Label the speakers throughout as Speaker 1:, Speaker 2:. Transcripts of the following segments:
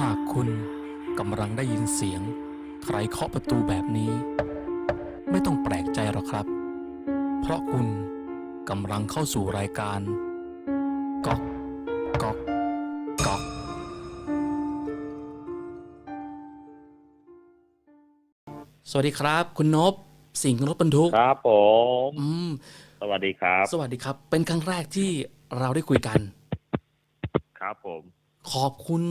Speaker 1: หากคุณกำลังได้ยินเสียง ใครเคาะประตูแบบนี้ ไม่ต้องแปลกใจหรอกครับ เพราะคุณกำลังเข้าสู่รายการก๊อกก๊อกก๊อกสวัสดีครับ คุณนบสิงห์รถบรรทุก
Speaker 2: ครับผม
Speaker 1: อืม
Speaker 2: สวัสดีครับ
Speaker 1: สวัสดีครับ เป็นครั้งแรกที่เราได้คุยกัน
Speaker 2: ครับผม
Speaker 1: ขอบคุณ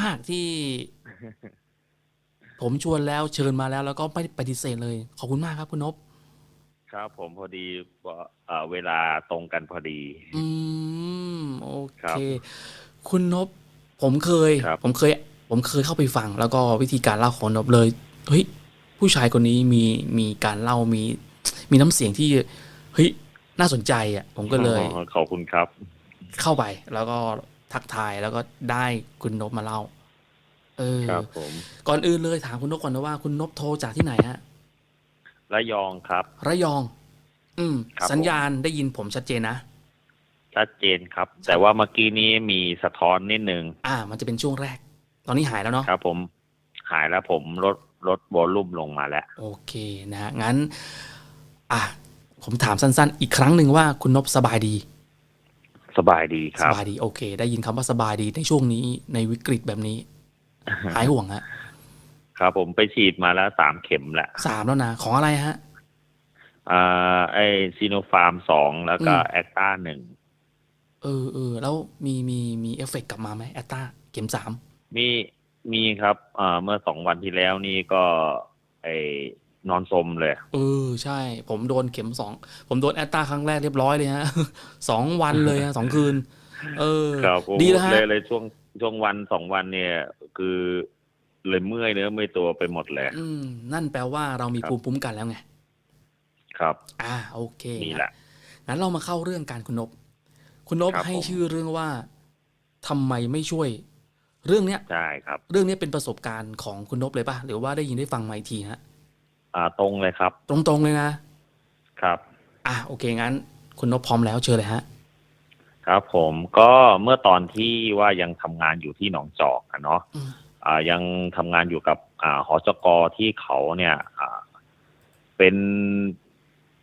Speaker 1: มาก ๆ ที่ ผมชวนแล้วเชิญมาแล้ว แล้วก็ไม่ปฏิเสธเลย ขอบคุณมากครับคุณนบ
Speaker 2: ครับ ผมพอดีว่าเอ่อเวลาตรงกันพอดี
Speaker 1: อืมโอ
Speaker 2: ครั
Speaker 1: เค
Speaker 2: บ
Speaker 1: คุณนบผมเคย
Speaker 2: ครับ
Speaker 1: ผมเคย ผมเคยเข้าไปฟัง แล้วก็วิธีการเล่าของนบเลย เฮ้ย ผู้ชายคนนี้มีมีการเล่ามี มีน้ำเสียงที่เฮ้ยน่าสนใจอะ ผมก็เลย
Speaker 2: อ๋อขอบคุณครับ
Speaker 1: เข้าไปแล้วก็ ทักทายแล้วก็ได้คุณนบมาเล่า เออ
Speaker 2: ครับผม
Speaker 1: ก่อนอื่นเลยถามคุณนบก่อนนะว่าคุณนบโทรจากที่ไหนฮะ
Speaker 2: ระยองครับ
Speaker 1: ระยอง อืม
Speaker 2: ครับ
Speaker 1: สัญญาณได้ยินผมชัดเจนนะ
Speaker 2: ชัดเจนครับ แต่ว่าเมื่อกี้นี้มีสะท้อนนิดนึง
Speaker 1: อ่า มันจะเป็นช่วงแรก ตอนนี้หายแล้วเนาะ
Speaker 2: ครับ ผมหายแล้วผมลดลดวอลลุ่มลงมาแล้ว
Speaker 1: โอเคนะฮะงั้น อะ ผมถามสั้นๆ อีกครั้งหนึ่งว่าคุณนบสบายดี
Speaker 2: สบายดีค
Speaker 1: ส
Speaker 2: รับ
Speaker 1: บายดีโอเค ได้ยินคำว่าสบายดีในช่วงนี้ในวิกฤตแบบนี้หายห่วงฮะ
Speaker 2: ครับผมไปฉีดมาแล้วสามเข็มแหละ
Speaker 1: สามแล้วนะของอะไรฮะ
Speaker 2: อ่าไอซีโนฟาร์มสองแล้วก็
Speaker 1: อืม
Speaker 2: แอคตาหนึ่ง
Speaker 1: เออเออแล้วมีมีมีเอฟเฟกต์กลับมาไหมแอตตาเข็มสาม
Speaker 2: มีมีครับอ่าเมื่อสองวันที่แล้วนี่ก็ ไอ นอนสมเลย
Speaker 1: เออใช่ ผมโดนเข็มสองผมโดนแอตตาครั้งแรกเรียบร้อยเลยฮะสองวันเลยฮะสองคืน เออ
Speaker 2: ครับผม
Speaker 1: ดีแล้วฮะ
Speaker 2: เลยเลยช่วงช่วงวันสองวันเนี่ย คือเลยเมื่อยเนื้อเมื่อยตัวไปหมดเลย
Speaker 1: อืมนั่นแปลว่าเรามี
Speaker 2: ครับ
Speaker 1: ภูมิคุ้มกันแล้วไง
Speaker 2: ครับ
Speaker 1: อ่า โอเค
Speaker 2: นี่แหละ
Speaker 1: งั้นเรามาเข้าเรื่องการคุณนบ คุณนบ
Speaker 2: ครับ
Speaker 1: ให้
Speaker 2: ผม
Speaker 1: ชื่อเรื่องว่าทำไมไม่ช่วย เรื่องเนี้ย
Speaker 2: ใช่ครับ
Speaker 1: เรื่องเนี้ยเป็นประสบการณ์ของคุณนบเลยป่ะ หรือว่าได้ยินได้ฟังมาอีกทีฮะ
Speaker 2: อ่าตรงเลยครับ
Speaker 1: ตรงๆเลยนะ
Speaker 2: ครับ
Speaker 1: อะโอเคงั้น คุณนบพร้อมแล้วเชิญเลยฮะ
Speaker 2: ครับ ผมก็เมื่อตอนที่ว่ายังทำงานอยู่ที่หนองจอกอะเนาะ
Speaker 1: อืม
Speaker 2: อ่ายังทำงานอยู่กับอ่าหอจกที่เขาเนี่ยอ่าเป็น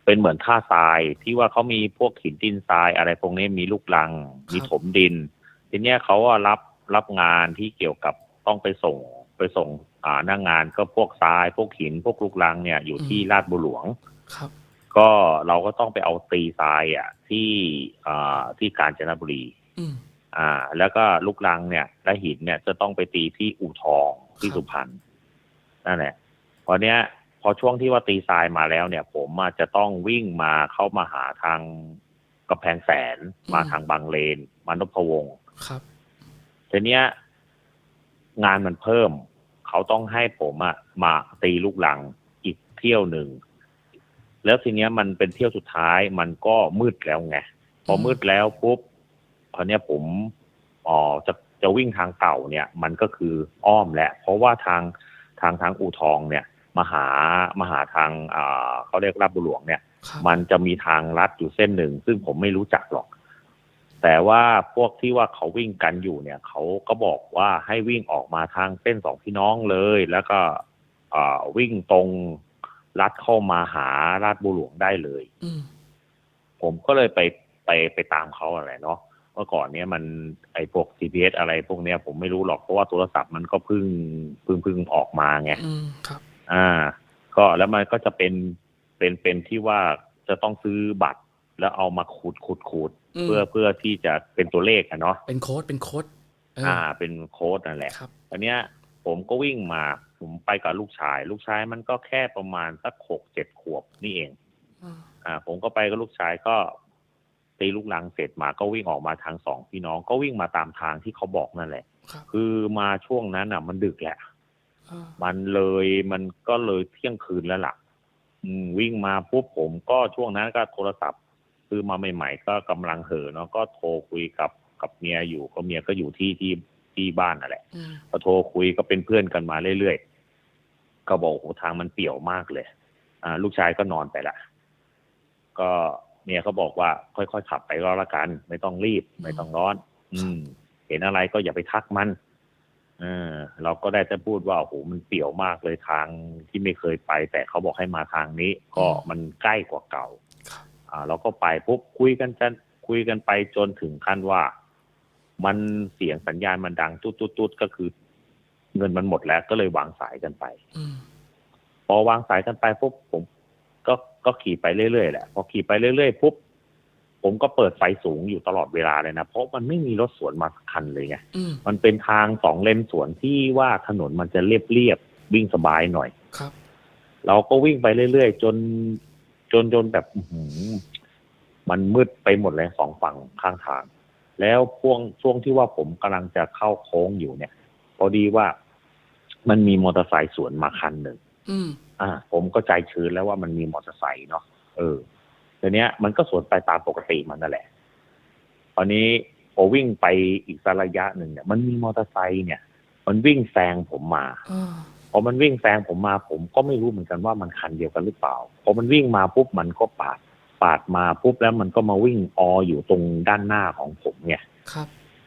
Speaker 2: เป็นเหมือนท่าทรายที่ว่าเขามีพวกหินดินทรายอะไรพวกนี้มีลูกลัง มีถมดิน ทีเนี้ยเขาว่ารับรับงานที่เกี่ยวกับต้องไปส่งไปส่งอ่า หน้างงานก็พวกทราย พวกหิน พวกลูกลังเนี่ยอยู่ที่ลาดบุหลวง
Speaker 1: ครับ
Speaker 2: ก็เราก็ต้องไปเอาตีทรายอะที่อ่าที่กาญจนบุรี
Speaker 1: อืม
Speaker 2: อ่า แล้วก็ลูกลังเนี่ยและหินเนี่ยจะต้องไปตีที่อู่ทองที่
Speaker 1: ครับ
Speaker 2: สุพรรณนั่นแหละพอเนี้ยพอช่วงที่ว่าตีทรายมาแล้วเนี่ย ผมอาจจะต้องวิ่งมาเข้ามาหาทางกำแพงแสนมาทางบางเลน มานพวงศ์
Speaker 1: ครับ
Speaker 2: ทีเนี้ย งานมันเพิ่ม เขาต้องให้ผมอะมาตีลูกลังอีกเที่ยวหนึ่ง แล้วทีเนี้ยมันเป็นเที่ยวสุดท้าย มันก็มืดแล้วไงพอมืดแล้วปุ๊บคราวเนี้ยผมอ๋อจะจะวิ่งทางเก่าเนี่ย มันก็คืออ้อมแหละ เพราะว่าทางทางทางอู่ทองเนี่ยมาหามาหาทางอ่าเขาเรียกลาดบุหลวงเนี่ย
Speaker 1: ครับ
Speaker 2: มันจะมีทางลัดอยู่เส้นหนึ่ง ซึ่งผมไม่รู้จักหรอก แต่ว่าพวกที่ว่าเขาวิ่งกันอยู่เนี่ย เขาก็บอกว่าให้วิ่งออกมาทางเส้นสองพี่น้องเลย แล้วก็อ่าวิ่งตรงลัดเข้ามาหาลาดบุหลวงได้เลย
Speaker 1: อืม
Speaker 2: ผมก็เลยไปไปไปตามเขาอะไรเนาะเมื่อก่อนเนี้ยมันไอพวก GPS อะไรพวกเนี้ย ผมไม่รู้หรอกเพราะว่าโทรศัพท์มันก็เพิ่งเพิ่งเพิ่งออกมาไง
Speaker 1: อืมครับ
Speaker 2: อ่า ก็แล้วมันก็จะเป็นเป็นเป็นที่ว่าจะต้องซื้อบัตร แล้วเอามาขูดขูดขูด
Speaker 1: อืม
Speaker 2: เพื่อเพื่อที่จะเป็นตัวเลขอะเนาะ
Speaker 1: เป็นโค้ดเป็นโค้ดเออ
Speaker 2: อ่า เป็นโค้ดนั่นแหละ
Speaker 1: ครับ
Speaker 2: อันเนี้ยผมก็วิ่งมาผมไปกับลูกชาย ลูกชายมันก็แค่ประมาณสักหกเจ็ดขวบนี่เอง
Speaker 1: อืม
Speaker 2: อ่า ผมก็ไปกับลูกชายก็ตีลูกลังเสร็จมาก็วิ่งออกมาทางสองพี่น้องก็วิ่งมาตามทางที่เขาบอกนั่นแหละ
Speaker 1: ครับ
Speaker 2: คือมาช่วงนั้นอะ มันดึกแหละ
Speaker 1: อ่า
Speaker 2: มันเลยมันก็เลยเที่ยงคืนแล้วล่ะอืมวิ่งมาปุ๊บผมก็ช่วงนั้นก็โทรศัพท์ ซื้อมาใหม่ๆก็กำลังเห่อะเนาะก็โทรคุยกับกับเมียอยู่ก็เมียก็อยู่ที่ที่ที่บ้านนั่นแหละ
Speaker 1: อืม
Speaker 2: ก็โทรคุยก็เป็นเพื่อนกันมาเรื่อยๆก็บอกโอ้โหทางมันเปี่ยวมากเลย อ่า ลูกชายก็นอนไปละก็เมียเขาบอกว่าค่อยๆขับไปก็แล้วกัน ไม่ต้องรีบ ไม่ต้องร้อน อืม เห็นอะไรก็อย่าไปทักมันเออเราก็ได้แต่พูดว่าโอ้โหมันเปี่ยวมากเลยทางที่ไม่เคยไป แต่เขาบอกให้มาทางนี้ ก็มันใกล้กว่าเก่า
Speaker 1: ครับ
Speaker 2: อ่าเราก็ไปปุ๊บคุยกันจะคุยกันไปจนถึงขั้นว่า มันเสียงสัญญาณมันดังตุ๊ดตุ๊ดตุ๊ดก็คือ เงินมันหมดแล้วก็เลยวางสายกันไป
Speaker 1: อืม
Speaker 2: พอวางสายกันไปปุ๊บผมก็ก็ขี่ไปเรื่อยๆแหละพอขี่ไปเรื่อยๆปุ๊บผมก็เปิดไฟสูงอยู่ตลอดเวลาเลยนะ เพราะมันไม่มีรถสวนมาสักคันเลยไง
Speaker 1: อืม
Speaker 2: มันเป็นทางสองเลนสวนที่ว่าถนนมันจะเรียบเรียบๆวิ่งสบายหน่อย
Speaker 1: ครับ
Speaker 2: เราก็วิ่งไปเรื่อยๆ จน จนจนแบบอื้อหือมันมืดไปหมดเลยสองฝั่งข้างทาง แล้วช่วงช่วงที่ว่าผมกำลังจะเข้าโค้งอยู่เนี่ย พอดีว่ามันมีมอเตอร์ไซค์สวนมาคันหนึ่ง
Speaker 1: อืม
Speaker 2: อ่า ผมก็ใจชื้นแล้วว่ามันมีมอเตอร์ไซค์เนาะเออทีเนี้ยมันก็สวนไปตามปกติมันนั่นแหละตอนนี้พอวิ่งไปอีกสักระยะหนึ่งเนี่ย มันมีมอเตอร์ไซค์เนี่ย มันวิ่งแซงผมมา
Speaker 1: อ่า
Speaker 2: พอมันวิ่งแซงผมมาผมก็ไม่รู้เหมือนกันว่ามันคันเดียวกันหรือเปล่าพอมันวิ่งมาปุ๊บมันก็ปาดปาดมาปุ๊บแล้วมันก็มาวิ่งอออยู่ตรงด้านหน้าของผมเนี่ย
Speaker 1: ครับ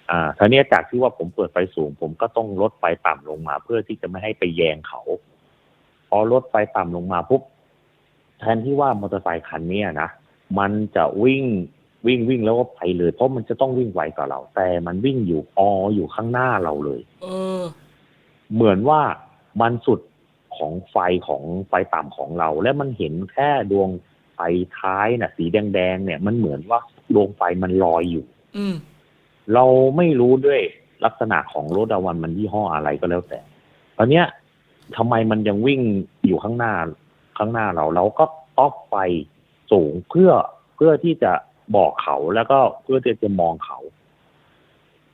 Speaker 2: อ่าทีนี้จากที่ว่าผมเปิดไฟสูง ผมก็ต้องลดไฟต่ำลงมา เพื่อที่จะไม่ให้ไปแยงเขา พอลดไฟต่ำลงมาปุ๊บแทนที่ว่ามอเตอร์ไซคันเนี้ยนะมันจะวิ่งวิ่งวิ่งแล้วก็ไปเลย เพราะมันจะต้องวิ่งไวกว่าเรา แต่มันวิ่งอยู่อออยู่ข้างหน้าเราเลย
Speaker 1: เออ
Speaker 2: เหมือนว่า มันสุดของไฟของไฟต่ำของเรา และมันเห็นแค่ดวงไฟท้ายน่ะ สีแดงๆเนี่ย มันเหมือนว่าดวงไฟมันลอยอยู่
Speaker 1: อืม
Speaker 2: เราไม่รู้ด้วยลักษณะของรถดาวันมันยี่ห้ออะไรก็แล้วแต่ ตอนเนี้ยทำไมมันยังวิ่งอยู่ข้างหน้าข้างหน้าเรา เราก็ออฟไฟสูงเพื่อเพื่อที่จะบอกเขาแล้วก็เพื่อที่จะมองเขา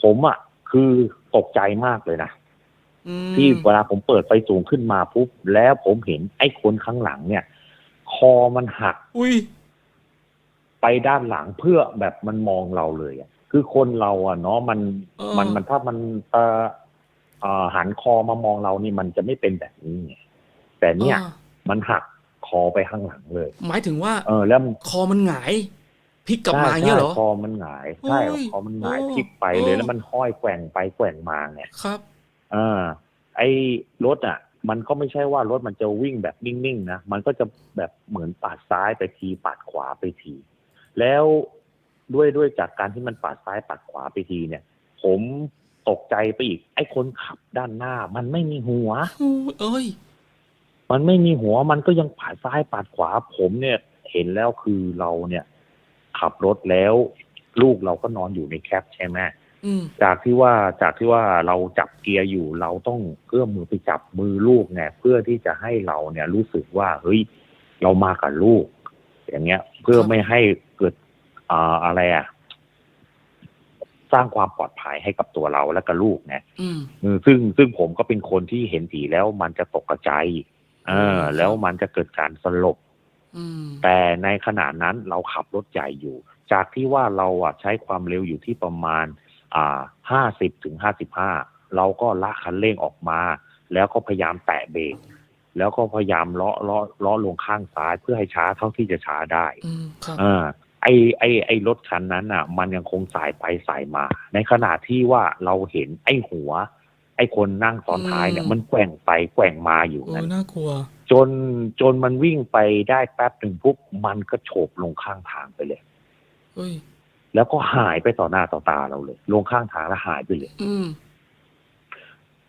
Speaker 2: ผมอะ่ะ คือตกใจมากเลยนะ
Speaker 1: อืม
Speaker 2: ที่เวลาผมเปิดไฟสูงขึ้นมาปุ๊บแล้วผมเห็นไอ้คนข้างหลังเนี่ย คอมันหัก
Speaker 1: อุ้ย
Speaker 2: ไปด้านหลังเพื่อแบบมันมองเราเลยอะคือคนเราอะเนาะมัน
Speaker 1: เออ
Speaker 2: มันมันถ้ามันเอ่อเอ่อหันคอมามองเรานี่มันจะไม่เป็นแบบนี้ไงแต่เนี่ย
Speaker 1: อ่า
Speaker 2: มันหักคอไปข้างหลังเลย
Speaker 1: หมายถึงว่า
Speaker 2: เออ แล้ว
Speaker 1: คอมันหงายพลิกกลับมาอย่าง
Speaker 2: ใช่
Speaker 1: เงี้ยเหรอ
Speaker 2: ใช่คอมันหงายใช่
Speaker 1: โอ้ย
Speaker 2: คอมันหงาย
Speaker 1: โอ้
Speaker 2: พลิกไปเลย
Speaker 1: โอ้
Speaker 2: แล้วมันห้อยแกว่งไปแกว่งมาไง
Speaker 1: ครับ
Speaker 2: อ่าไอ้รถอะ มันก็ไม่ใช่ว่ารถมันจะวิ่งแบบนิ่งๆนะมันก็จะแบบเหมือนปาดซ้ายไปทีปาดขวาไปที แล้วด้วยด้วยจากการที่มันปาดซ้ายปาดขวาไปทีเนี่ย ผมตกใจไปอีก ไอ้คนขับด้านหน้า มันไม่มีหัว
Speaker 1: อู้เอ้ย
Speaker 2: มันไม่มีหัวมันก็ยังปาดซ้ายปาดขวา ผมเนี่ย เห็นแล้วคือเราเนี่ย ขับรถแล้ว ลูกเราก็นอนอยู่ในแคปใช่ไหม
Speaker 1: อืม
Speaker 2: จากที่ว่าจากที่ว่าเราจับเกียร์อยู่ เราต้องเอื้อมมือไปจับมือลูกเนี่ยเพื่อที่จะให้เราเนี่ยรู้สึกว่าเฮ้ยเรามากับลูก อย่างเงี้ย เพื่อไม่ให้เกิดอ่าอะไรอะสร้างความปลอดภัยให้กับตัวเราและกับลูกเนี่ย
Speaker 1: อืม
Speaker 2: เออซึ่งซึ่งผมก็เป็นคนที่เห็นผีแล้วมันจะตกใจเออ แล้วมันจะเกิดการสลบ
Speaker 1: อืม
Speaker 2: แต่ในขณะนั้นเราขับรถใหญ่อยู่ จากที่ว่าเราอะใช้ความเร็วอยู่ที่ประมาณ อ่าห้าสิบถึงห้าสิบห้าเราก็ละคันเร่งออกมา แล้วก็พยายามแตะเบรกแล้วก็พยายามเลาะเลาะเลาะลงข้างซ้ายเพื่อให้ช้าเท่าที่จะช้าได้
Speaker 1: อืมครับ
Speaker 2: เออไอไอไอรถคันนั้นอะ มันยังคงสายไปสายมา ในขณะที่ว่าเราเห็นไอหัว ไอคนนั่งซ้อนท้ายเนี่ย
Speaker 1: อืม
Speaker 2: มันแกว่งไปแกว่งมาอยู่
Speaker 1: โอ้
Speaker 2: นั้น
Speaker 1: น่ากลัว
Speaker 2: จนจนมันวิ่งไปได้แป๊บหนึ่งปุ๊บมันก็โฉบลงข้างทางไปเลย
Speaker 1: เฮ้ย
Speaker 2: แล้วก็หายไปต่อหน้าต่อตาเราเลย ลงข้างทางแล้วหายไปเลย
Speaker 1: อืม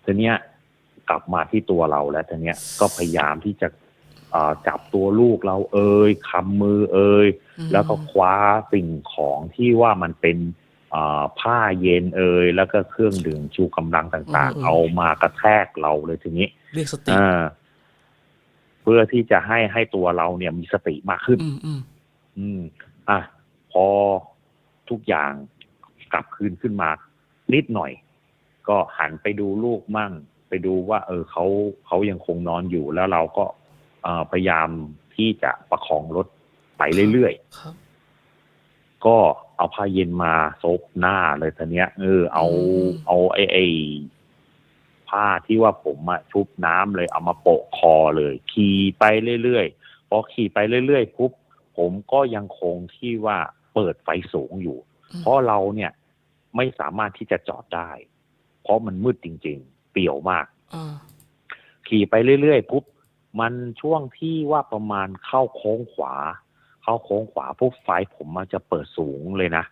Speaker 2: ทีเนี้ย กลับมาที่ตัวเราแล้วทีเนี้ยก็พยายามที่จะเอ่อจับตัวลูกเราเอ่ยคำมือเอ่ย
Speaker 1: อืม
Speaker 2: แล้วก็คว้าสิ่งของที่ว่ามันเป็นเอ่อผ้าเย็นเอ่ยแล้วก็เครื่องดื่มชูกำลังต่าง
Speaker 1: อืม
Speaker 2: ๆเอามากระแทกเราเลยทีนี้
Speaker 1: เรียกสติ
Speaker 2: อ่าเพื่อที่จะให้ให้ตัวเราเนี่ยมีสติมากขึ้น
Speaker 1: อืม อืม
Speaker 2: อืมอะพอ ทุกอย่างกลับคืนขึ้นมานิดหน่อย ก็หันไปดูลูกมั่ง ไปดูว่า เออเขาเขายังคงนอนอยู่แล้วเราก็เอ่อพยายามที่จะประคองรถไปเรื่อย
Speaker 1: ครับ
Speaker 2: ๆก็เอาผ้าเย็นมาซบหน้าเลยทีเนี้ยเออ เอา
Speaker 1: อืม
Speaker 2: เอาไอ้ไอ้ผ้าที่ว่าผมอะชุบน้ำเลยเอามาโปะคอเลย ขี่ไปเรื่อยๆพอขี่ไปเรื่อยๆปุ๊บผมก็ยังคงที่ว่า เปิดไฟสูงอยู่
Speaker 1: อืม
Speaker 2: เพราะเราเนี่ยไม่สามารถที่จะจอดได้ เพราะมันมืดจริงเปลี่ยวมาก
Speaker 1: อ่า
Speaker 2: ขี่ไปเรื่อยๆปุ๊บมันช่วงที่ว่าประมาณเข้าโค้งขวา เข้าโค้งขวาปุ๊บไฟผมมันจะเปิดสูงเลยนะ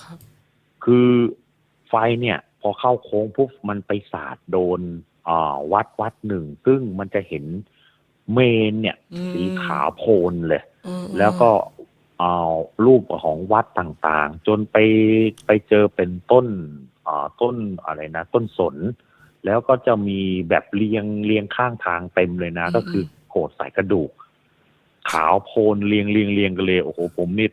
Speaker 1: ครับ
Speaker 2: คือไฟเนี่ย พอเข้าโค้งปุ๊บมันไปสาดโดนอ่าวัดวัดหนึ่ง ซึ่งมันจะเห็นเมนเนี่ย
Speaker 1: อืม
Speaker 2: สีขาวโพลนเลย
Speaker 1: อืม
Speaker 2: แล้วก็เอา รูปของวัดต่างๆ จนไปไปเจอเป็นต้นอ่าต้นอะไรนะ ต้นสน แล้วก็จะมีแบบเรียงเรียงข้างทางเต็มเลยนะ ก็คือโขดใส่กระดูก ขาวโพลนเรียงเรียงเรียงกันเลยโอ้โหผมนี่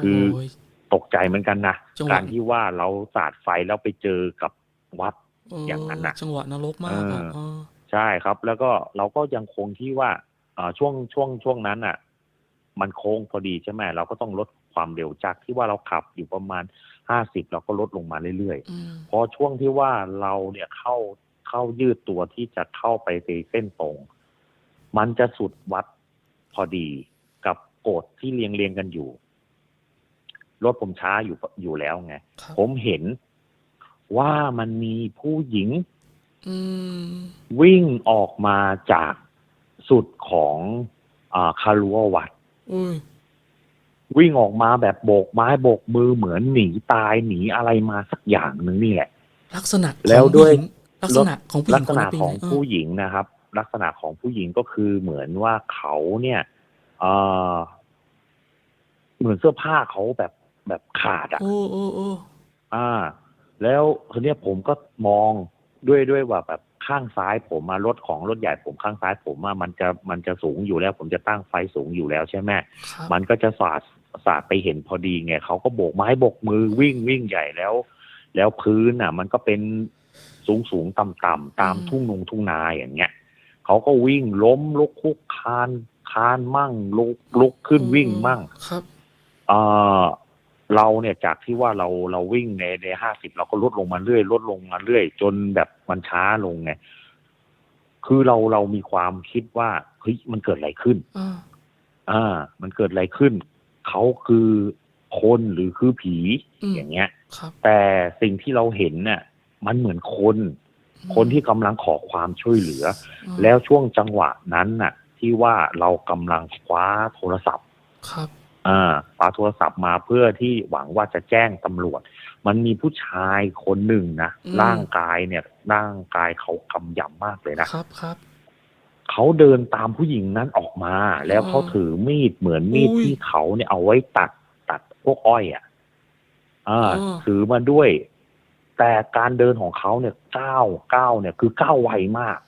Speaker 2: คือ
Speaker 1: โย
Speaker 2: ตกใจเหมือนกันนะ
Speaker 1: จังหวะ
Speaker 2: การที่ว่าเราสาดไฟแล้วไปเจอกับวัด
Speaker 1: เอ
Speaker 2: ย่างนั้นน่ะ
Speaker 1: จังหวะนรกมากอะ
Speaker 2: เออ
Speaker 1: เออ
Speaker 2: ใช่ครับ แล้วก็เราก็ยังคงที่ว่าอ่าช่วงช่วงช่วงนั้นอะ มันโค้งพอดีใช่ไหมเราก็ต้องลดความเร็วจากที่ว่าเราขับอยู่ประมาณห้าสิบเราก็ลดลงมาเรื่อย
Speaker 1: อืม
Speaker 2: ๆพอช่วงที่ว่าเราเนี่ยเข้าเข้ายืดตัวที่จะเข้าไปในเส้นตรง มันจะสุดวัดพอดีกับโกดที่เรียงเรียงๆกันอยู่รถผมช้าอยู่อยู่แล้วไง
Speaker 1: ครับ
Speaker 2: ผมเห็นว่ามันมีผู้หญิง
Speaker 1: อืม
Speaker 2: วิ่งออกมาจากสุดของอาคารัววัด
Speaker 1: อุ้ย
Speaker 2: วิ่งออกมาแบบโบกไม้โบกมือเหมือนหนีตายหนีอะไรมาสักอย่างหนึ่งนี่แหละ
Speaker 1: ลักษณะของ
Speaker 2: แล้วด้วย
Speaker 1: ผู้หญิงลักษณะของผู้ห
Speaker 2: ลั
Speaker 1: ญิ
Speaker 2: ก
Speaker 1: ง
Speaker 2: ษณะ
Speaker 1: คนนั้นเป็น
Speaker 2: ของ
Speaker 1: ไง
Speaker 2: ผู้หญิงนะครับ ลักษณะของผู้หญิงก็คือเหมือนว่าเขาเนี่ยเออเหมือนเสื้อผ้าเขาแบบแบบขาดอะ
Speaker 1: โอ้โอ้โอ้
Speaker 2: อ่า แล้วทีเนี้ยผมก็มองด้วยด้วยว่าแบบ ข้างซ้ายผมมารถของรถใหญ่ผมข้างซ้ายผมอะมันจะมันจะสูงอยู่แล้ว ผมจะตั้งไฟสูงอยู่แล้วใช่ไหม
Speaker 1: ครับ
Speaker 2: มันก็จะสาดสาดไปเห็นพอดีไงเขาก็โบกไม้โบกมือวิ่งวิ่งใหญ่แล้ว แล้วพื้นอะ มันก็เป็นสูงสูงต่ำต่ำๆตามทุ่งนงทุ่งนาอย่างเงี้ยเขาก็วิ่งล้มลุกคุกคานคานมั่งลุกลุกขึ้นวิ่งมั่ง
Speaker 1: ครับ
Speaker 2: เออ เราเนี่ยจากที่ว่าเราเราวิ่งในในห้าสิบเราก็ลดลงมาเรื่อยลดลงมาเรื่อย จนแบบมันช้าลงไงคือเราเรามีความคิดว่าเฮ้ยมันเกิดอะไรขึ้น
Speaker 1: อ่า
Speaker 2: อ่ามันเกิดอะไรขึ้นเขาคือคนหรือคือผี
Speaker 1: อืม
Speaker 2: อย่างเงี้ย
Speaker 1: ครับ
Speaker 2: แต่สิ่งที่เราเห็นเนี่ยมันเหมือนคน คนที่กำลังขอความช่วยเหลือ
Speaker 1: อืม
Speaker 2: แล้วช่วงจังหวะนั้นน่ะ ที่ว่าเรากำลังคว้าโทรศัพท์
Speaker 1: ครับ
Speaker 2: อ่า คว้าโทรศัพท์มาเพื่อที่หวังว่าจะแจ้งตำรวจ มันมีผู้ชายคนหนึ่งนะร่างกายเนี่ยร่างกายเขากำยำมากเลยนะ
Speaker 1: ครับครับ
Speaker 2: เขาเดินตามผู้หญิงนั้นออกมา แล้วเขา
Speaker 1: อ่า
Speaker 2: ถือมีดเหมือนมีด
Speaker 1: อุ้ย
Speaker 2: ที่เขาเนี่ยเอาไว้ตัดตัดพวกอ้อยอะอ่า
Speaker 1: อ่า
Speaker 2: ถือมาด้วย แต่การเดินของเขาเนี่ยก้าวก้าวเนี่ย คือก้าวไวมาก
Speaker 1: เ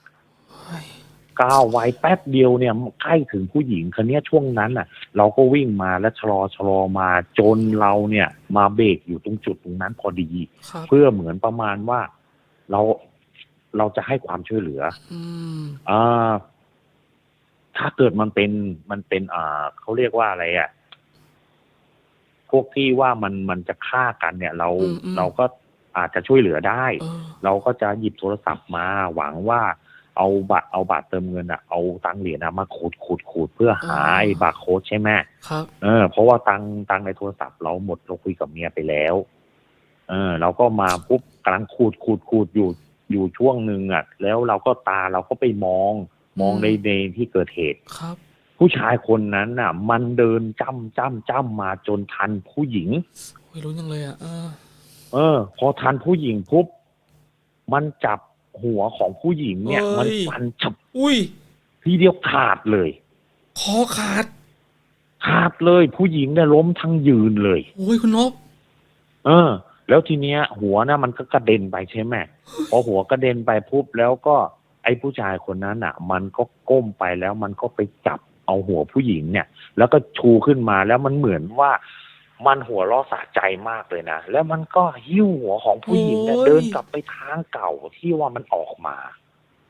Speaker 1: ฮ้ย
Speaker 2: ก้าวไวแป๊บเดียวเนี่ยใกล้ถึงผู้หญิงคนนี้ยช่วงนั้นน่ะ เราก็วิ่งมาแล้วชะลอชะลอมาจนเราเนี่ย มาเบรกอยู่ตรงจุดตรงนั้นพอดี
Speaker 1: ครับ
Speaker 2: เพื่อเหมือนประมาณว่าเราเราจะให้ความช่วยเหลือ
Speaker 1: อืม
Speaker 2: อ่าถ้าเกิดมันเป็นมันเป็นอ่าเขาเรียกว่าอะไรอะพวกที่ว่ามันมันจะฆ่ากันเนี่ย เรา
Speaker 1: อืมอืม
Speaker 2: เราก็อาจจะช่วยเหลือได้
Speaker 1: เออ
Speaker 2: เราก็จะหยิบโทรศัพท์มาหวังว่า เอาบัตรเอาบัตรเติมเงินอะเอาตังค์เหรียญอะมาขูดขูดขูดเพื่อหาไอ้บาร์โค้ดใช่ไหม
Speaker 1: ครับ
Speaker 2: เออเพราะว่าตังค์ตังค์ในโทรศัพท์เราหมดเราคุยกับเมียไปแล้ว เออ เราก็มาปุ๊บกำลังขูดขูดขูดอยู่อยู่ช่วงหนึ่งอะแล้วเราก็ตาเราก็ไปมอง มองในในที่เกิดเหตุ
Speaker 1: ครับ
Speaker 2: ผู้ชายคนนั้นน่ะ มันเดินจ้ำจ้ำจ้ำมาจนทันผู้หญิง
Speaker 1: โอ้ยรู้ยังเลยอะเออ
Speaker 2: เออ พอทันผู้หญิงปุ๊บมันจับ หัวของผู้หญิงเนี่ยมันฟันฉับ
Speaker 1: อุ้ย
Speaker 2: ทีเดียวขาดเลย
Speaker 1: คอขาด
Speaker 2: ขาดเลยผู้หญิงเนี่ยล้มทั้งยืนเลย
Speaker 1: โอ้ยคุณนบ
Speaker 2: เออ แล้วทีเนี้ย หัวนะมันก็กระเด็นไปใช่ไหมพอหัวกระเด็นไปปุ๊บแล้วก็ไอ้ผู้ชายคนนั้นอะ มันก็ก้มไปแล้วมันก็ไปจับเอาหัวผู้หญิงเนี่ย แล้วก็ชูขึ้นมาแล้วมันเหมือนว่า มันหัวเร้อสะใจมากเลยนะ แล้วมันก็หิ้วหัวของผู้หญิงเนี่ยเดินกลับไปทางเก่าที่ว่ามันออกมา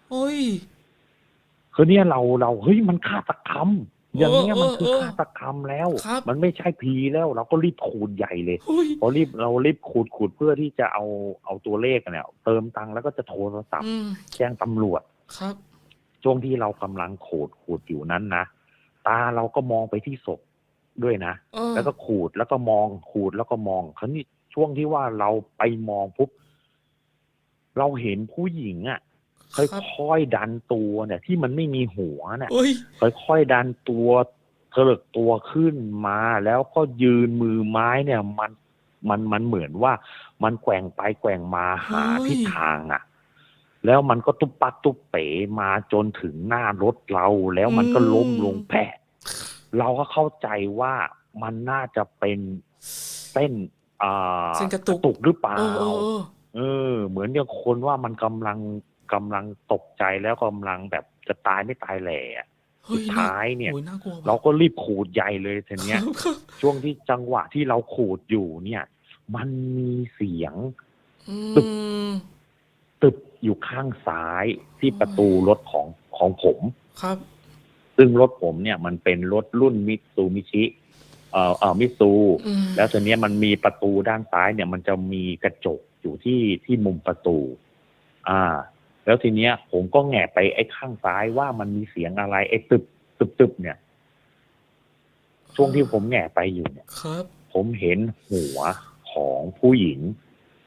Speaker 1: โอ้ย
Speaker 2: คือเนี่ยเราเราเฮ้ยมันฆาตกรรมอย่างเนี้ย
Speaker 1: เออ
Speaker 2: มันคือ
Speaker 1: เออ
Speaker 2: ฆาตกรรมแล้ว
Speaker 1: ครับ
Speaker 2: มันไม่ใช่ผีแล้ว เราก็รีบขูดใหญ่เลย
Speaker 1: โอ้ย
Speaker 2: พอรีบเรารีบขูดขูดเพื่อที่จะเอาเอาตัวเลขเนี่ย เติมตังค์แล้วก็จะโทรศัพท์
Speaker 1: อืม
Speaker 2: แจ้งตำรวจ
Speaker 1: ครับ
Speaker 2: ช่วงที่เรากำลังขูดขูดอยู่นั้นนะตาเราก็มองไปที่ศพ ด้วยนะ
Speaker 1: เออ
Speaker 2: แล้วก็ขูดแล้วก็มองขูดแล้วก็มองคราวนี้ช่วงที่ว่าเราไปมองปุ๊บเราเห็นผู้หญิงอะ่ะค่อยๆดันตัวเนี่ย ที่มันไม่มีหัวเนี่ย
Speaker 1: เอ้ย
Speaker 2: ค่อยๆดันตัวเถลิกตัวขึ้นมาแล้วก็ยืนมือไม้เนี่ย มันมันมันเหมือนว่ามันแกว่งไปแกว่งมาหา
Speaker 1: เฮ้ย
Speaker 2: ทิศทางอะ แล้วมันก็ตุบปักตุบเป๋มาจนถึงหน้ารถเรา แล้วมันก็ล้มลงแผะ เราก็เข้าใจว่ามันน่าจะเป็นเส้นอ่า
Speaker 1: เส้นกระตุก
Speaker 2: หรือเปล่า
Speaker 1: เออเออเออ
Speaker 2: เออ เหมือนอย่างคนว่ามันกำลังกำลังตกใจแล้วกำลังแบบจะตายไม่ตายแหล่อะ
Speaker 1: เฮ้
Speaker 2: สุ
Speaker 1: ย
Speaker 2: ดท้ายเนี่ย
Speaker 1: โอ้ยน่ากลัวว่ะ
Speaker 2: เราก็รีบขูดใหญ่เลยทีเนี้ย
Speaker 1: ครับครับ
Speaker 2: ช่วงที่จังหวะที่เราขูดอยู่เนี่ย มันมีเสียง
Speaker 1: อื
Speaker 2: ตึก
Speaker 1: ม
Speaker 2: ตึบอยู่ข้างซ้ายที่ประตูรถของของผม
Speaker 1: ครับ
Speaker 2: ซึ่งรถผมเนี่ยมันเป็นรถรุ่นมิตซูมิชิเอ่อเอ่อมิตซู
Speaker 1: อืม
Speaker 2: แล้วทีเนี้ยมันมีประตูด้านซ้ายเนี่ย มันจะมีกระจกอยู่ที่ที่มุมประตู อ่า แล้วทีเนี้ย ผมก็แหงะไปไอ้ข้างซ้ายว่ามันมีเสียงอะไรไอ้ตึบตึบตึบเนี่ย ช่วงที่ผมแหงะไปอยู่เนี่ย
Speaker 1: ครับ
Speaker 2: ผมเห็นหัวของผู้หญิง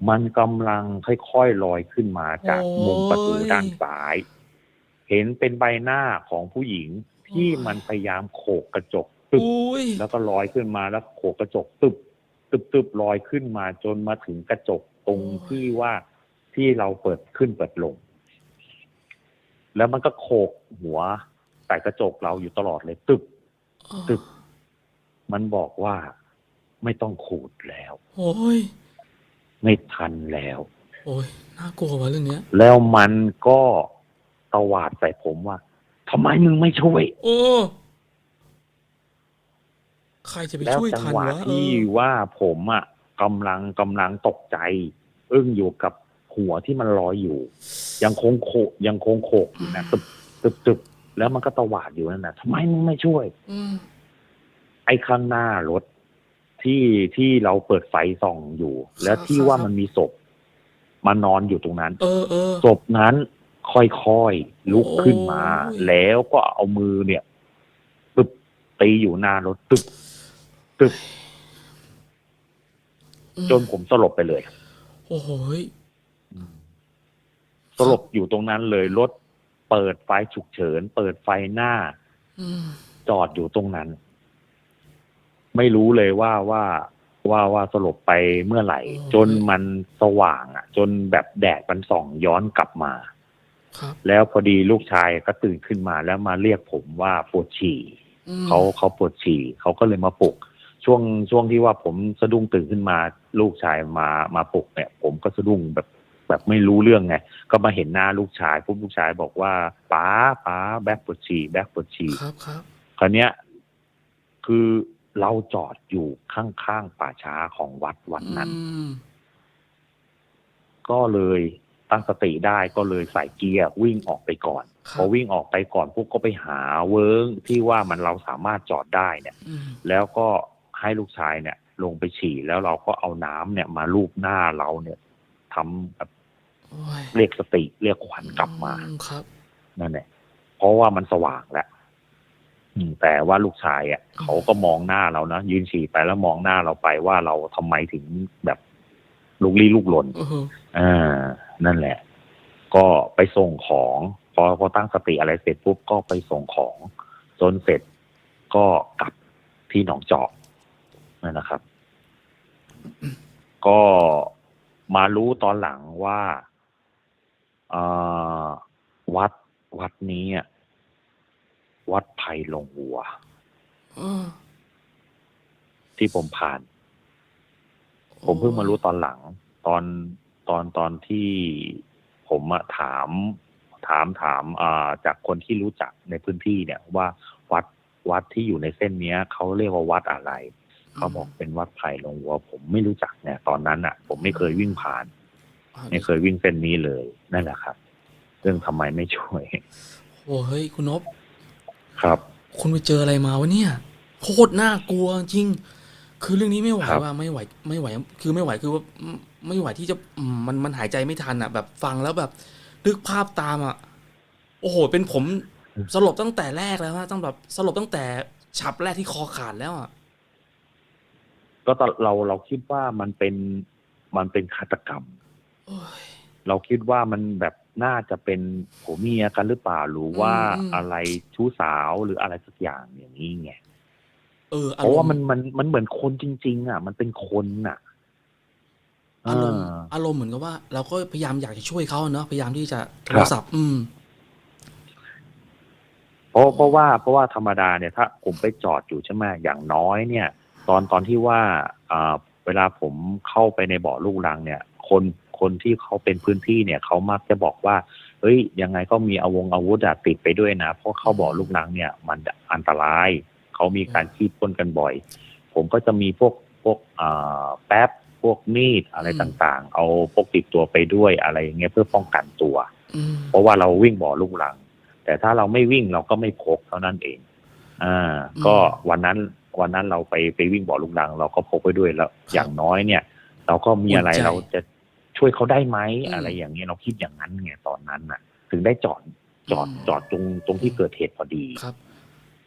Speaker 2: มันกำลังค่อยๆลอยขึ้นมาจาก
Speaker 1: โอ้ย
Speaker 2: มุมประตูด้านซ้าย เห็นเป็นใบหน้าของผู้หญิง ที่
Speaker 1: โอ้ย
Speaker 2: มันพยายามโขกกระจกตึบ
Speaker 1: อุ้ย
Speaker 2: แล้วก็ลอยขึ้นมาแล้วโขกกระจกตึบตึบตึบลอยขึ้นมาจนมาถึงกระจกตรงที่ว่าที่เราเปิดขึ้นเปิดลง แล้วมันก็โขกหัวใส่กระจกเราอยู่ตลอดเลยตึบตึกมันบอกว่าไม่ต้องขูดแล้ว
Speaker 1: โอ้ย
Speaker 2: ไม่ทันแล้ว
Speaker 1: โอ้ยน่ากลัวว่ะเรื่องเนี้ย
Speaker 2: แล้วมันก็ตวาดใส่ผมว่า ทำไมมึงไม่ช่วย
Speaker 1: โอ้ใครจะไป
Speaker 2: แล้ว
Speaker 1: ช่วย
Speaker 2: จัง
Speaker 1: ทัน
Speaker 2: หวะ
Speaker 1: วะเอ
Speaker 2: ที่
Speaker 1: อ
Speaker 2: ว่าผมอะกำลังกำลังตกใจ อึ้งอยู่กับหัวที่มันลอยอยู่ ยังคงโขกยังคงโขกอยู่นะตึบตึบตึบแล้วมันก็ตวาดอยู่นั่นนะทำไมมึงไม่ช่วย
Speaker 1: อืม
Speaker 2: ไอ้ข้างหน้ารถที่ที่เราเปิดไฟส่องอยู่ แล้วที่ว่ามันมีศพ มานอนอยู่ตรงนั้น
Speaker 1: เออเออ
Speaker 2: ศพนั้น ค่อยๆลุกขึ้นมา
Speaker 1: โอ้ย
Speaker 2: แล้วก็เอามือเนี่ย ตึบตีอยู่หน้ารถตึบตึบ
Speaker 1: อืม
Speaker 2: จนผมสลบไปเลย
Speaker 1: โอ้โหย
Speaker 2: สลบอยู่ตรงนั้นเลยรถเปิดไฟฉุกเฉิน เปิดไฟหน้า
Speaker 1: อืม
Speaker 2: จอดอยู่ตรงนั้น ไม่รู้เลยว่าว่าว่าว่าสลบไปเมื่อไหร่ จนมันสว่างอะ จนแบบแดดมันส่องย้อนกลับมา
Speaker 1: ครับ
Speaker 2: แล้วพอดีลูกชายก็ตื่นขึ้นมาแล้วมาเรียกผมว่าปวดฉี่
Speaker 1: อืม
Speaker 2: เขาเขาปวดฉี่เขาก็เลยมาปลุก ช่วงช่วงที่ว่าผมสะดุ้งตื่นขึ้นมา ลูกชายมามาปลุกเนี่ย ผมก็สะดุ้งแบบแบบไม่รู้เรื่องไง ก็มาเห็นหน้าลูกชายปุ๊บลูกชายบอกว่าป้าป้าแบกปวดฉี่แบกปวดฉี่
Speaker 1: ครับครับ
Speaker 2: คราวเนี้ยคือเราจอดอยู่ข้างๆป่าช้าของวัดวัดนั้น
Speaker 1: อืม
Speaker 2: ก็เลย ตั้งสติได้ก็เลยใส่เกียร์วิ่งออกไปก่อน
Speaker 1: ค
Speaker 2: พ
Speaker 1: รั
Speaker 2: อบวิ่งออกไปก่อนพวกก็ไปหาเวิ้งที่ว่ามันเราสามารถจอดได้เนี่ย
Speaker 1: อืม
Speaker 2: แล้วก็ให้ลูกชายเนี่ย ลงไปฉี่แล้วเราก็เอาน้ำเนี่ย มาลูบหน้าเราเนี่ยทำแบบ
Speaker 1: โอ้ย
Speaker 2: เรียกสติเรียกขวัญกลับมา
Speaker 1: อืครับ
Speaker 2: นั่นแหละเพราะว่ามันสว่างแล้วอืมแต่ว่าลูกชายอะเขาก็มองหน้าเรานะยืนฉี่ไปแล้วมองหน้าเราไปว่าเราทำไมถึงแบบ ลุกลี้ลุกลน
Speaker 1: เออ
Speaker 2: อ่า นั่นแหละ ก็ไปส่งของ พอพอตั้งสติอะไรเสร็จปุ๊บก็ไปส่งของจนเสร็จก็กลับที่หนองจอกนั่นนะครับ ก็มารู้ตอนหลังว่าอ่าวัดวัดนี้อะวัดไผ่ลงวัว
Speaker 1: เออ
Speaker 2: ที่ผมผ่าน ผมเพิ่งมารู้ตอนหลัง ตอนตอนตอนที่ผมอะถามถามถามอ่าจากคนที่รู้จักในพื้นที่เนี่ยว่าวัดวัดที่อยู่ในเส้นเนี้ยเขาเรียกว่าวัดอะไร เขาบอกเป็นวัดไผ่ลงวัว ผมไม่รู้จักเนี่ย ตอนนั้นอะผมไม่เคยวิ่งผ่าน ไม่เคยวิ่งเส้นนี้เลยนั่นแหละครับเรื่องทำไมไม่ช่วย
Speaker 1: โอ้เฮ้ยคุณนบ
Speaker 2: ครับ
Speaker 1: คุณไปเจออะไรมาวะเนี่ยโคตรน่ากลัวจริง คือเรื่องนี้ไม่ไหว
Speaker 2: ครับ
Speaker 1: ว่าไม่ไหวไม่ไหว คือไม่ไหวคือว่าอืมไม่ไหวที่จะอืมมันมันหายใจไม่ทันอะ แบบฟังแล้วแบบนึกภาพตามอะโอ้โห เป็นผมสลบตั้งแต่แรกแล้วนะตั้งแบบสลบตั้งแต่ฉับแรกที่คอขาดแล้วอะ
Speaker 2: ก็ตอนเราเราคิดว่ามันเป็นมันเป็นฆาตกรรม
Speaker 1: โอ้ย
Speaker 2: เราคิดว่ามันแบบน่าจะเป็นผัวเมียกันหรือเปล่าหรือว่า
Speaker 1: อืม
Speaker 2: อะไรชู้สาวหรืออะไรสักอย่างอย่างนี้ไง
Speaker 1: เอออ
Speaker 2: เพราะว่ามัน
Speaker 1: ณ์
Speaker 2: มันมันเหมือนคนจริง ๆ อะ มันเป็นคนอะ
Speaker 1: อารมณ์
Speaker 2: เออ
Speaker 1: อารมณ์เหมือนกับว่า เราก็พยายามอยากจะช่วยเขาเนอะพยายามที่จะโท
Speaker 2: ครั
Speaker 1: ร
Speaker 2: บ
Speaker 1: ศัพท์ อืม
Speaker 2: เพราะเพราะว่าเพราะว่าธรรมดาเนี่ยถ้าผมไปจอดอยู่ใช่ไหมอย่างน้อยเนี่ย ตอนตอนที่ว่าอ่าเวลาผมเข้าไปในบ่อลูกรังเนี่ย คนคนที่เขาเป็นพื้นที่เนี่ยเขามักจะบอกว่า เฮ้ย ยังไงก็มีอาวงอาวุธอะติดไปด้วยนะ เพราะเข้าบ่อลูกรังเนี่ย มันอันตราย เขามีการขี้พ่นกันบ่อย ผมก็จะมีพวกพวกอ่าแป๊บพวกมีดอะไร
Speaker 1: อืม
Speaker 2: ต่างๆ เอาพกติดตัวไปด้วยอะไรอย่างเงี้ยเพื่อป้องกันตัว
Speaker 1: อืม
Speaker 2: เพราะว่าเราวิ่งบ่อลูกรัง แต่ถ้าเราไม่วิ่งเราก็ไม่พกเท่านั้นเอง อ่า ก็วันนั้นวันนั้นเราไปไปวิ่งบ่อลูกรัง เราก็พกไปด้วยแล้ว อย่างน้อยเนี่ย เราก็มีอะไรเราจะช่วยเขาได้ไหมอะไรอย่างเงี้ยเราคิดอย่างนั้นไงตอนนั้นน่ะ ถึงได้จอดจอดจอดตรงตรงที่เกิดเหตุพอดี
Speaker 1: ครับ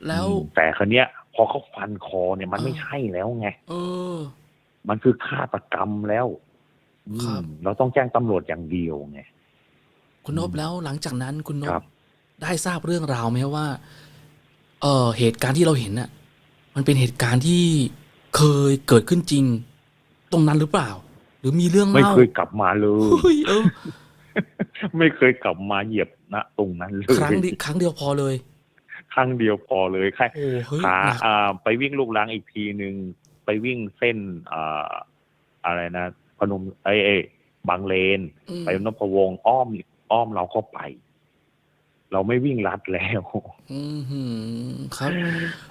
Speaker 1: แล้ว
Speaker 2: อืมแต่คราวเนี้ย พอเขาฟันคอเนี่ยมัน
Speaker 1: เออ
Speaker 2: ไม่ใช่แล้วไง
Speaker 1: เออ
Speaker 2: มันคือฆาตกรรมแล้วอืม
Speaker 1: ครับ
Speaker 2: เราต้องแจ้งตำรวจอย่างเดียวไง
Speaker 1: คุณนบแล้วหลังจากนั้นคุณน
Speaker 2: ครับบ
Speaker 1: ได้ทราบเรื่องราวไหมว่า เออเหตุการณ์ที่เราเห็นน่ะ มันเป็นเหตุการณ์ที่เคยเกิดขึ้นจริง ตรงนั้นหรือเปล่า หรือมีเรื่อง
Speaker 2: ไม่
Speaker 1: เล่า
Speaker 2: เคยกลับมาเลย
Speaker 1: เฮ้ยเออ
Speaker 2: ไม่เคยกลับมาเหยียบณตรงนั้นเลย
Speaker 1: ครั้งเดีครั้งเดียวพอเลย
Speaker 2: ครั้งเดียวพอเลยแค่
Speaker 1: โอ้เฮ้ย
Speaker 2: ขา
Speaker 1: หนัก
Speaker 2: อ่าไปวิ่งลูกล้างอีกทีหนึ่งไปวิ่งเส้นอ่าอะไรนะพนมเอ้ยเอ้ยบางเลน
Speaker 1: อืม
Speaker 2: ไปนพวงศ์อ้อมอ้อมเราก็ไป เราไม่วิ่งลัดแล้ว
Speaker 1: อืมหืมครับ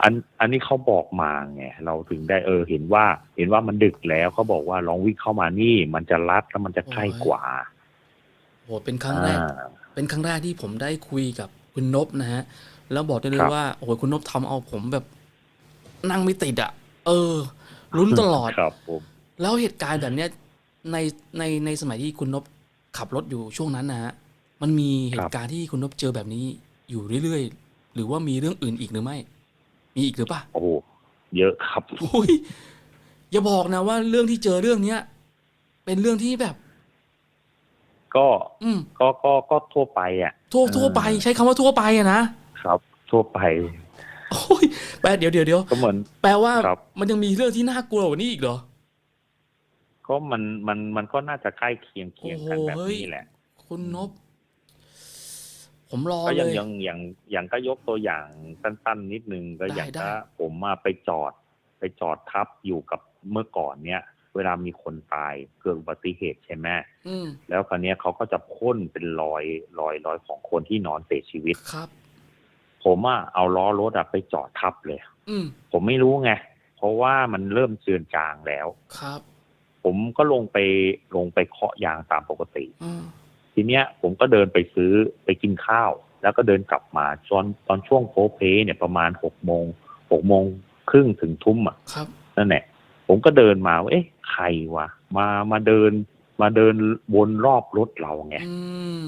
Speaker 2: อันอันนี้เขาบอกมาไงเราถึงได้เออ เห็นว่า เห็นว่ามันดึกแล้วเขาบอกว่าลองวิ่งเข้ามานี่ มันจะลัดแล้วมันจะใกล้กว่า
Speaker 1: โหเป็นครั้งแรก
Speaker 2: อ่า
Speaker 1: เป็นครั้งแรกที่ผมได้คุยกับคุณนบนะฮะ แล้วบอกได้เล
Speaker 2: ครั
Speaker 1: ย
Speaker 2: บ
Speaker 1: ว่า โอ้โหคุณนบทำเอาผมแบบนั่งไม่ติดอะ เออลุ้นตลอด
Speaker 2: ครับผม
Speaker 1: แล้วเหตุการณ์แบบเนี้ยในในในสมัยที่คุณนบขับรถอยู่ช่วงนั้นนะฮะมันมีเหตุการณ์ที่คุณนบเจอแบบนี้อยู่เรื่อยๆ หรือว่ามีเรื่องอื่นอีกหรือไม่ มีอีกหรือปะ
Speaker 2: โอ้โหเยอะครับ
Speaker 1: โอ้ยอย่าบอกนะว่าเรื่องที่เจอเรื่องเนี้ยเป็นเรื่องที่แบบ
Speaker 2: ก็
Speaker 1: อืม
Speaker 2: ก็ ก็ ก็ทั่วไปอะ
Speaker 1: ทั่ว
Speaker 2: เออ
Speaker 1: ทั่วไป ใช้คำว่าทั่วไปอะนะ ครับ
Speaker 2: ทั่วไป
Speaker 1: โอ้ยแปลเดี๋ยวเดี๋ยวเดี๋ยว
Speaker 2: ก็เหมือน
Speaker 1: แปลว่า
Speaker 2: ครับ
Speaker 1: มันยังมีเรื่องที่น่ากลัวกว่านี้อีกเหรอ
Speaker 2: ก็มันมันมันก็น่าจะใกล้เคียงเคียงกัน
Speaker 1: โอ้โห
Speaker 2: แบบ
Speaker 1: เฮ้ย
Speaker 2: นี้แหละ
Speaker 1: คุณนบ ผมรอ
Speaker 2: ก็
Speaker 1: เล
Speaker 2: ยัง
Speaker 1: ย
Speaker 2: ยังอย่างอย่างก็ยกตัวอย่างสั้น ๆ นิดนึงก็
Speaker 1: ได้
Speaker 2: อย่าง
Speaker 1: ได้
Speaker 2: ถ้าผมมาไปจอด ไปจอดทับอยู่กับเมื่อก่อนเนี้ยเวลามีคนตายเกิดอุบัติเหตุใช่ไหม
Speaker 1: อืม
Speaker 2: แล้วคราวเนี้ยเขาก็จะพ่นเป็นรอยรอยรอยของคนที่นอนเสียชีวิต
Speaker 1: ครับ
Speaker 2: ผมอะเอาล้อรถอะไปจอดทับเลย
Speaker 1: อืม
Speaker 2: ผมไม่รู้ไง เพราะว่ามันเริ่มเจือนจางแล้ว
Speaker 1: ครับ
Speaker 2: ผมก็ลงไปลงไปเคาะยางตามปกติ
Speaker 1: อืม
Speaker 2: ทีเนี้ยผมก็เดินไปซื้อไปกินข้าว แล้วก็เดินกลับมาตอนตอนช่วงโพเพเนี่ยประมาณหกโมงหกโมงครึ่งถึงทุ่มอะ
Speaker 1: ครับ
Speaker 2: นั่นแหละ ผมก็เดินมาว่าเอ๊ะ ใครวะ มา มาเดิน มาเดินวนรอบรถเราไง
Speaker 1: อืม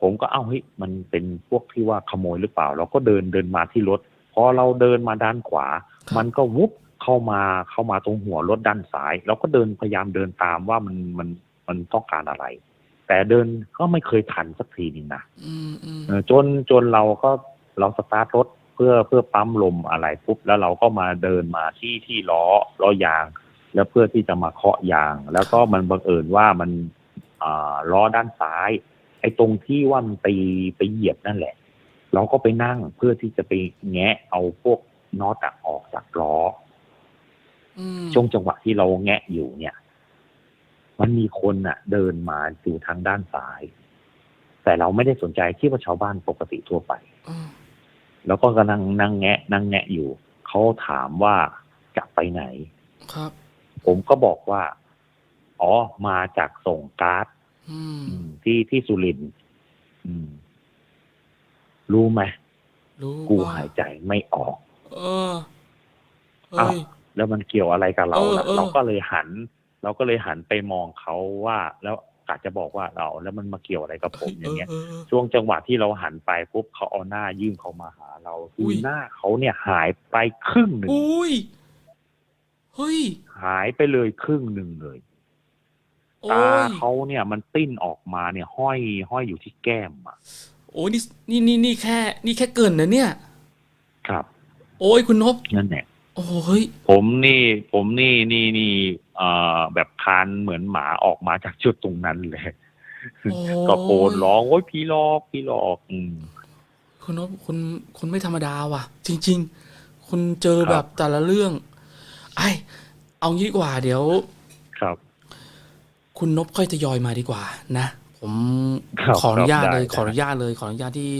Speaker 2: ผมก็เอ้าเฮ้ยมันเป็นพวกที่ว่าขโมยหรือเปล่า เราก็เดินเดินมาที่รถพอเราเดินมาด้านขวา
Speaker 1: ครับ
Speaker 2: มันก็วุบเข้ามาเข้ามาตรงหัวรถด้านซ้าย เราก็เดินพยายามเดินตามว่ามันมันมันต้องการอะไร แต่เดินก็ไม่เคยทันสักทีนึงนะ
Speaker 1: อืมอืม
Speaker 2: เออจนจนเราก็เราสตาร์ทรถเพื่อเพื่อปั๊มลมอะไรปุ๊บแล้วเราก็มาเดินมาที่ที่ล้อล้อยาง แล้วเพื่อที่จะมาเคาะยาง แล้วก็มันบังเอิญว่ามันอ่าล้อด้านซ้ายไอ้ตรงที่ว่ามันไปไปเหยียบนั่นแหละ เราก็ไปนั่งเพื่อที่จะไปแงะเอาพวกน็อตอะออกจากล้อ
Speaker 1: อืม
Speaker 2: ช่วงจังหวะที่เราแงะอยู่เนี่ย มันมีคนอะ เดินมาอยู่ทางด้านซ้าย แต่เราไม่ได้สนใจคิดว่าชาวบ้านปกติทั่วไป
Speaker 1: อืม
Speaker 2: แล้วก็กำลังนั่งแงะ นั่งแงะอยู่ เขาถามว่าจะไปไหน
Speaker 1: ครับ
Speaker 2: ผมก็บอกว่า อ๋อ มาจากส่งการ์ด
Speaker 1: อืม
Speaker 2: อืม ที่ที่สุรินทร์อืมรู้ไหม
Speaker 1: รู้
Speaker 2: กู
Speaker 1: ว่า
Speaker 2: หายใจไม่ออก
Speaker 1: เออเฮ้ย
Speaker 2: แล้วมันเกี่ยวอะไรกับเราล่ะ
Speaker 1: เออเออ
Speaker 2: เราก็เลยหัน เราก็เลยหันไปมองเขาว่า แล้วกะจะบอกว่าเรา แล้วมันมาเกี่ยวอะไรกับผมอย่างเงี้ย
Speaker 1: เออเออ
Speaker 2: ช่วงจังหวะที่เราหันไปปุ๊บเขาเอาหน้ายื่นเขามาหาเราคื
Speaker 1: อุ้
Speaker 2: อยหน้าเขาเนี่ยหายไปครึ่งหนึ่ง
Speaker 1: อุ้ยเฮ้ย
Speaker 2: หายไปเลยครึ่งหนึ่งเลย
Speaker 1: โอ้
Speaker 2: ตายเขาเนี่ยมันติ้นออกมาเนี่ยห้อยห้อยอยู่ที่แก้มอะ
Speaker 1: โอ้ยนี่นี่นี่นี่แค่ นี่แค่เกรินนะเนี่ย
Speaker 2: ครับ
Speaker 1: โอ้ยคุณนพ
Speaker 2: นั่นแหละ
Speaker 1: โอ้ย
Speaker 2: ผมนี่ ผมนี่นี่นี่เอ่อแบบคานเหมือนหมาออกมาจากจุดตรงนั้นเลย
Speaker 1: โอ้ย
Speaker 2: ตะโกนร้องโอ้ยพี่หลอกพี่หลอกอืม
Speaker 1: คุณนพคุณคุณไม่ธรรมดาว่ะ จริง ๆ คุณเจอ
Speaker 2: ครับ
Speaker 1: แบบแต่ละเรื่อง ไอเอางี้ดีกว่าเดี๋ยว
Speaker 2: ครับ
Speaker 1: คุณนพค่อยทยอยมาดีกว่านะ ผม
Speaker 2: ครับ
Speaker 1: ขออนุญาต
Speaker 2: ครับ
Speaker 1: เลย
Speaker 2: ได้
Speaker 1: ขออนุญาตเลยขออนุญาตที่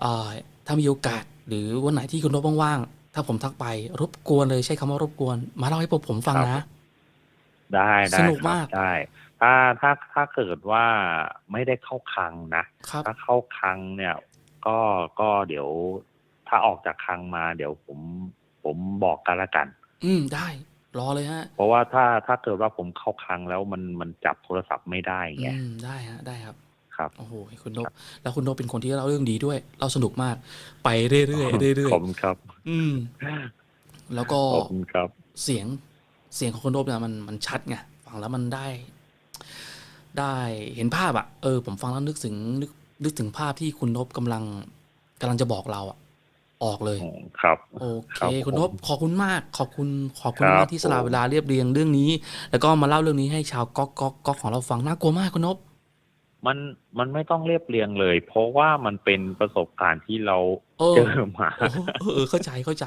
Speaker 1: เอ่อถ้ามีโอกาส หรือวันไหนที่คุณนพว่างๆถ้าผมทักไปรบกวนเลยใช้คำว่ารบกวน มาเล่าให้พวกผมฟังนะ
Speaker 2: ได้ได้
Speaker 1: สนุก
Speaker 2: ครับ
Speaker 1: มาก
Speaker 2: ได้ ถ้าถ้าถ้าเกิดว่าไม่ได้เข้าคลังนะ
Speaker 1: ครับ
Speaker 2: ถ้าเข้าคลังเนี่ยก็ก็เดี๋ยวถ้าออกจากคลังมา เดี๋ยวผมผมบอกกันละกัน
Speaker 1: อืมได้ รอเลยฮะ
Speaker 2: เพราะว่าถ้าถ้าเกิดว่าผมเข้าคลังแล้วมันมันจับโทรศัพท์ไม่ได้ไง
Speaker 1: อืมได้ฮะได้ครับ
Speaker 2: ครับ
Speaker 1: โอ้โหคุณนพแล้วคุณนพเป็นคนที่เล่าเรื่องดีด้วยเล่าสนุกมาก ไปเรื่อยๆเรื่อย
Speaker 2: ขอบคุณครับ
Speaker 1: ๆอืม แล้วก็
Speaker 2: ขอบคุณครับ
Speaker 1: เสียงเสียงของคุณนพเนี่ยมันมันชัดไงฟังแล้วมันได้ ได้เห็นภาพอะเออผมฟังแล้วนึกถึงนึกนึกถึงภาพที่คุณนพกำลังกำลังจะบอกเราอะ ออกเลย
Speaker 2: ครับ
Speaker 1: โอเค
Speaker 2: ครับ
Speaker 1: คุณนพ
Speaker 2: ผม
Speaker 1: ขอบคุณมาก ขอบคุณขอบคุณ
Speaker 2: ครับ
Speaker 1: มากที่สละ
Speaker 2: ผม
Speaker 1: เวลาเรียบเรียงเรื่องนี้ แล้วก็มาเล่าเรื่องนี้ให้ชาวก๊อกก๊อกก๊อกของเราฟังน่ากลัวมากคุณนพ
Speaker 2: มันมันไม่ต้องเรียบเรียงเลย เพราะว่ามันเป็นประสบการณ์ที่เรา
Speaker 1: เออ
Speaker 2: เจอมา
Speaker 1: โอ้โหเออเออเข้าใจเข้าใจ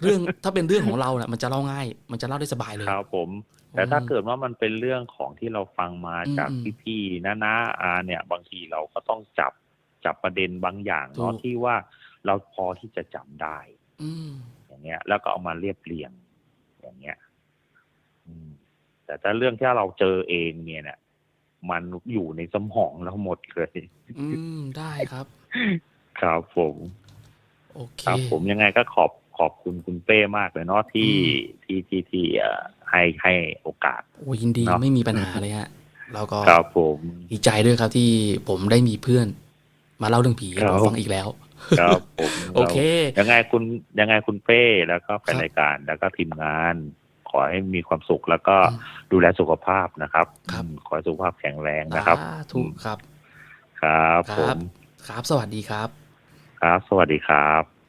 Speaker 1: เรื่องถ้าเป็นเรื่องของเราเนี่ยมันจะเล่าง่าย มันจะเล่าได้สบายเลย
Speaker 2: ครับผม แต่ถ้า
Speaker 1: อืม
Speaker 2: เกิดว่ามันเป็นเรื่องของที่เราฟังมา
Speaker 1: อืม
Speaker 2: จาก
Speaker 1: อืม
Speaker 2: พี่ๆนะนะอาเนี่ย บางทีเราก็ต้องจับจับประเด็นบางอย่างเนาะ
Speaker 1: ถูก
Speaker 2: ที่ว่า เราพอที่จะจำได้
Speaker 1: อืม
Speaker 2: อย่างเงี้ย แล้วก็เอามาเรียบเรียง อย่างเงี้ยอืมแต่ถ้าเรื่องที่เราเจอเองเนี่ยเนี่ยมันอยู่ในสมองเราหมดเลย
Speaker 1: อืม ได้ครับ
Speaker 2: ครับผม
Speaker 1: โอเค
Speaker 2: ครับผมยังไงก็ขอบขอบคุณคุณเป้มากเลยเนาะที่ที่ที่ที่เอ่อให้ให้โอกาส
Speaker 1: โอ้ยินดี
Speaker 2: เนาะ
Speaker 1: ไม่มีปัญหาเลยฮะแล้วก็
Speaker 2: ครับผม
Speaker 1: ดีใจด้วยครับที่ผมได้มีเพื่อน มาเล่าเรื่องผีให้
Speaker 2: ครั
Speaker 1: ผ
Speaker 2: บ
Speaker 1: มฟังอีกแล้ว
Speaker 2: ครับผม
Speaker 1: โอเค
Speaker 2: ยังไงคุณยังไงคุณเป้แล้วก็แฟน
Speaker 1: ครับ
Speaker 2: รายการแล้วก็ทีมงาน ขอให้มีความสุขแล้วก็
Speaker 1: อืม
Speaker 2: ดูแลสุขภาพนะครับ
Speaker 1: ครับ
Speaker 2: อืมขอให้สุขภาพแข็งแรงนะครับ
Speaker 1: สาธุครับ
Speaker 2: ครับ
Speaker 1: ค
Speaker 2: ผ
Speaker 1: รับ
Speaker 2: ม
Speaker 1: ครับ สวัสดีครับ
Speaker 2: ครับ สวัสดีครับ